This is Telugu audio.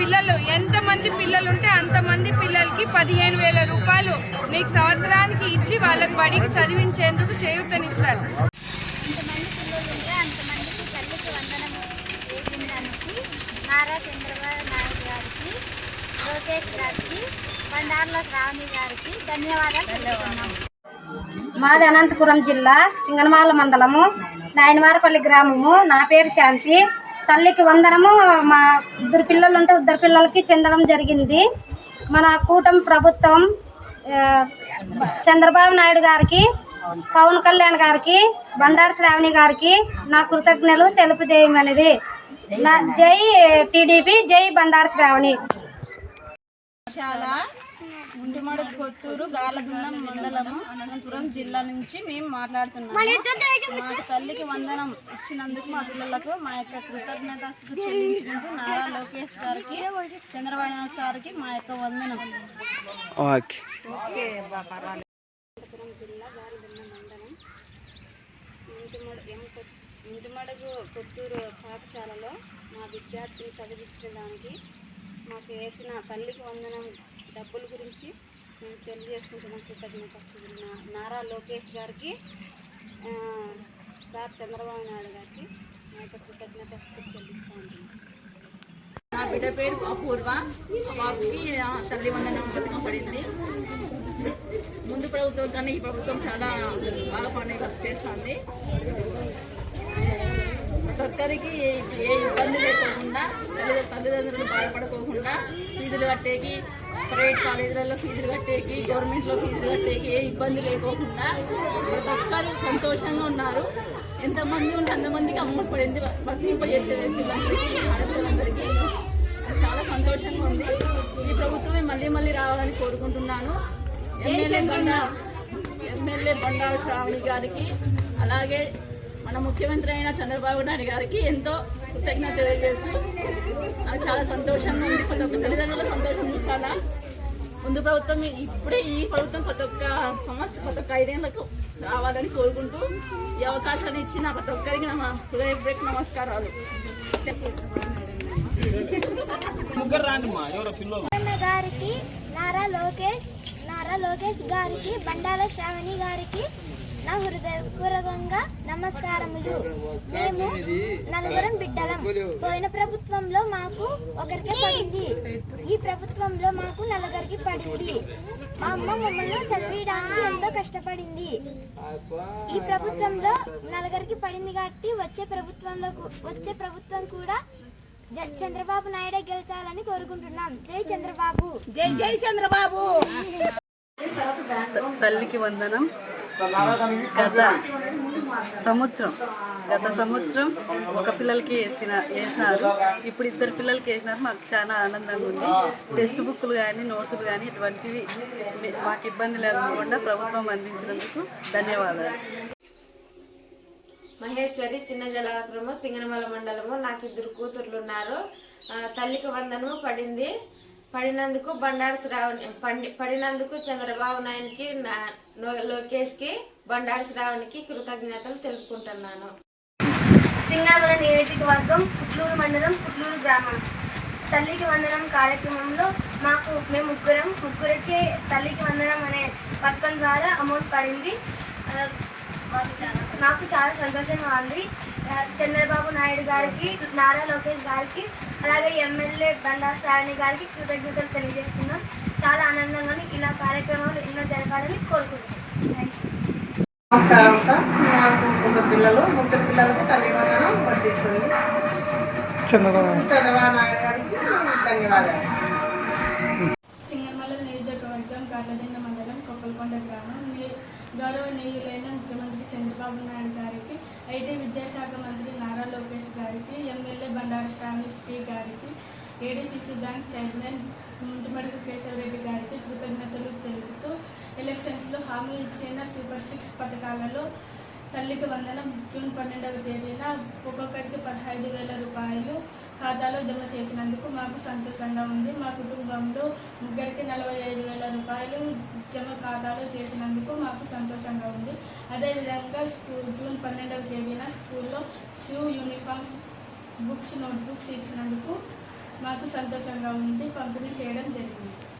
పిల్లలు ఎంతమంది పిల్లలు ఉంటే అంతమంది పిల్లలకి పదిహేను వేల రూపాయలు మీకు సంవత్సరానికి ఇచ్చి వాళ్ళకి బడికి చదివించేందుకు చేయూతనిస్తారు. ఎంతమంది పిల్లలు ఉంటే అంతమందికి తల్లికి వందనం వేసిన దానికి నారా చంద్రబాబు నాయుడు గారికి లోకేష్ గారికి బండార్ల శ్రావణి గారికి ధన్యవాదాలు తెలుపుతున్నాము మాది అనంతపురం జిల్లా సింగనమాల మండలము నాయనవారపల్లి గ్రామము. నా పేరు శాంతి. తల్లికి వందనము మా ఇద్దరు పిల్లలు ఉంటే ఇద్దరు పిల్లలకి చెందడం జరిగింది. మన కూటమి ప్రభుత్వం చంద్రబాబు నాయుడు గారికి పవన్ కళ్యాణ్ గారికి బండారు శ్రావణి గారికి నా కృతజ్ఞతలు తెలుపుదేయమనేది. నా జై టీడీపీ జై బండారు శ్రావణి. పాఠశాల ముంటిమడు కొత్తూరు గాలదున్నం మండలము అనంతపురం జిల్లా నుంచి మేము మాట్లాడుతున్నాము. మాకు తల్లికి వందనం ఇచ్చినందుకు మా పిల్లలకు మా యొక్క కృతజ్ఞత చెల్లించుకుంటూ నారా లోకేష్ గారికి చంద్రబాబు నాయుడు సార్కి మా యొక్క వందనం. ఇంటిమడుగు కొత్తూరు పాఠశాలలో మా విద్యార్థిని చదివించడానికి మాకు వేసిన తల్లికి వందనం డబ్బుల గురించి మేము తెలియజేసుకుంటున్నాం. కృతజ్ఞత నా- నారా లోకేష్ గారికి సార్ చంద్రబాబు నాయుడు గారికి నా యొక్క కృతజ్ఞత చెల్లిస్తూ నా బిడ్డ పేరు అపూర్వ. మాకి తల్లి వందనం పథకం పడింది. ముందు ప్రభుత్వం కానీ ఈ ప్రభుత్వం చాలా బాగా పని చేస్తుంది. ఒక్కరికి ఏ ఏ ఇబ్బంది లేకుండా తల్లి తల్లిదండ్రులు బాధపడుకోకుండా ఫీజులు కట్టేకి ప్రైవేట్ కాలేజీలలో ఫీజులు కట్టేకి గవర్నమెంట్లో ఫీజులు కట్టేకి ఏ ఇబ్బంది లేకోకుండా ప్రతి ఒక్కరు సంతోషంగా ఉన్నారు. ఎంతమంది ఉంటే అంతమందికి అమ్మ పడింది వర్తింపజేసేది పిల్లలందరికీ ఆడపిల్లలందరికీ చాలా సంతోషంగా ఉంది. ఈ ప్రభుత్వమే మళ్ళీ మళ్ళీ రావాలని కోరుకుంటున్నాను. ఎమ్మెల్యే బండా ఎమ్మెల్యే బండారు శ్రావణి గారికి అలాగే మన ముఖ్యమంత్రి అయిన చంద్రబాబు నాయుడు గారికి ఎంతో కృతజ్ఞత తెలియజేస్తూ నాకు చాలా సంతోషంగా ఉంది. ప్రతి ఒక్క తల్లిదండ్రుల సంతోషం చూస్తానా? ముందు ప్రభుత్వం ఇప్పుడే ఈ ప్రభుత్వం ప్రతి ఒక్క సమస్య ప్రతి ఒక్క ఐదేళ్ళకు రావాలని కోరుకుంటూ ఈ అవకాశాన్ని ఇచ్చిన ప్రతి ఒక్కరికి నా హృదయపూర్వక నమస్కారాలు. గారికి నారా లోకేష్ నారా లోకేష్ గారికి బండాల శ్రావణి గారికి నా హృదయపూర్వకంగా నమస్కారములు. మేము నలుగురం బిడ్డలం. పోయిన ప్రభుత్వంలో మాకు ఒకరికే పడింది. ఈ ప్రభుత్వంలో మాకు నలుగురికి పడింది. మా అమ్మ మమ్మల్ని చదివించడానికి ఎంతో కష్టపడింది. ఈ ప్రభుత్వంలో నలుగురికి పడింది కాబట్టి వచ్చే ప్రభుత్వంలో వచ్చే ప్రభుత్వం కూడా చంద్రబాబు నాయుడే గెలిచాలని కోరుకుంటున్నాం. జై చంద్రబాబు. జై జై చంద్రబాబు. తల్లికి వందనం. గత సంవత్సరం గత సంవత్సరం ఒక పిల్లలకి వేసిన వేసినారు. ఇప్పుడు ఇద్దరు పిల్లలకి వేసినారు. మాకు చాలా ఆనందంగా ఉంది. టెక్స్ట్ బుక్లు కానీ నోట్సులు కానీ ఇటువంటివి మాకు ఇబ్బంది లేకుండా ప్రభుత్వం అందించినందుకు ధన్యవాదాలు. మహేశ్వరి చిన్న జలాపురము సింగనమల మండలము. నాకు ఇద్దరు కూతుర్లు ఉన్నారు. తల్లికి వందనము పడింది. పడినందుకు బండారు శ్రావణి పండి- పడినందుకు చంద్రబాబు నాయుడుకి లోకేష్కి బండారు శ్రావణికి కృతజ్ఞతలు తెలుపుకుంటున్నాను. సింగాపురం నియోజకవర్గం పుట్లూరు మండలం పుట్లూరు గ్రామం. తల్లికి వందనం కార్యక్రమంలో మాకు మేము ముగ్గురం ముగ్గురికి తల్లికి వందనం అనే పథకం ద్వారా అమౌంట్ పడింది. మాకు నాకు చాలా సంతోషంగా ఉంది. చంద్రబాబు నాయుడు గారికి నారా లోకేష్ గారికి అలాగే ఎమ్మెల్యే బండా శ్రావణి గారికి కృతజ్ఞతలు తెలియజేస్తున్నాం. చాలా ఆనందంగా. ఇలా కార్యక్రమాలు ఎన్నో జరగాలని కోరుకుంటున్నాం. నమస్కారం సార్. నాకు ముగ్గురు పిల్లలు ముగ్గురు పిల్లలకు తల్లి వందనం వర్తిస్తుంది చంద్రబాబు నాయుడు గారికి ధన్యవాదాలు. సింగమల నియోజకవర్గం గార్లదిన్న మండలం కొప్పలకొండ గ్రామం. నీ- గౌరవనీయులైన ముఖ్యమంత్రి చంద్రబాబు నాయుడు గారికి ఐటీ విద్యాశాఖ మంత్రి నారా లోకేష్ గారికి ఎమ్మెల్యే బండారు శ్రావణి శ్రీ గారికి ADCC bank chairman Muntimadugu Keshavareddy గారికి కృతజ్ఞతలు తెలుపుతూ ఎలక్షన్స్లో హామీ ఇచ్చిన సూపర్ సిక్స్ పథకాలలో తల్లికి వందనం జూన్ పన్నెండవ తేదీన ఒక్కొక్కరికి పదహైదు వేల రూపాయలు ఖాతాలో జమ చేసినందుకు మాకు సంతోషంగా ఉంది. మా కుటుంబంలో ముగ్గురికి నలభై ఐదు వేల రూపాయలు జమ ఖాతాలో చేసినందుకు మాకు సంతోషంగా ఉంది. అదేవిధంగా స్కూల్ జూన్ పన్నెండవ తేదీన స్కూల్లో షూ యూనిఫామ్స్ బుక్స్ నోట్బుక్స్ ఇచ్చినందుకు మాకు సంతోషంగా ఉంది. పంపిణీ చేయడం జరిగింది.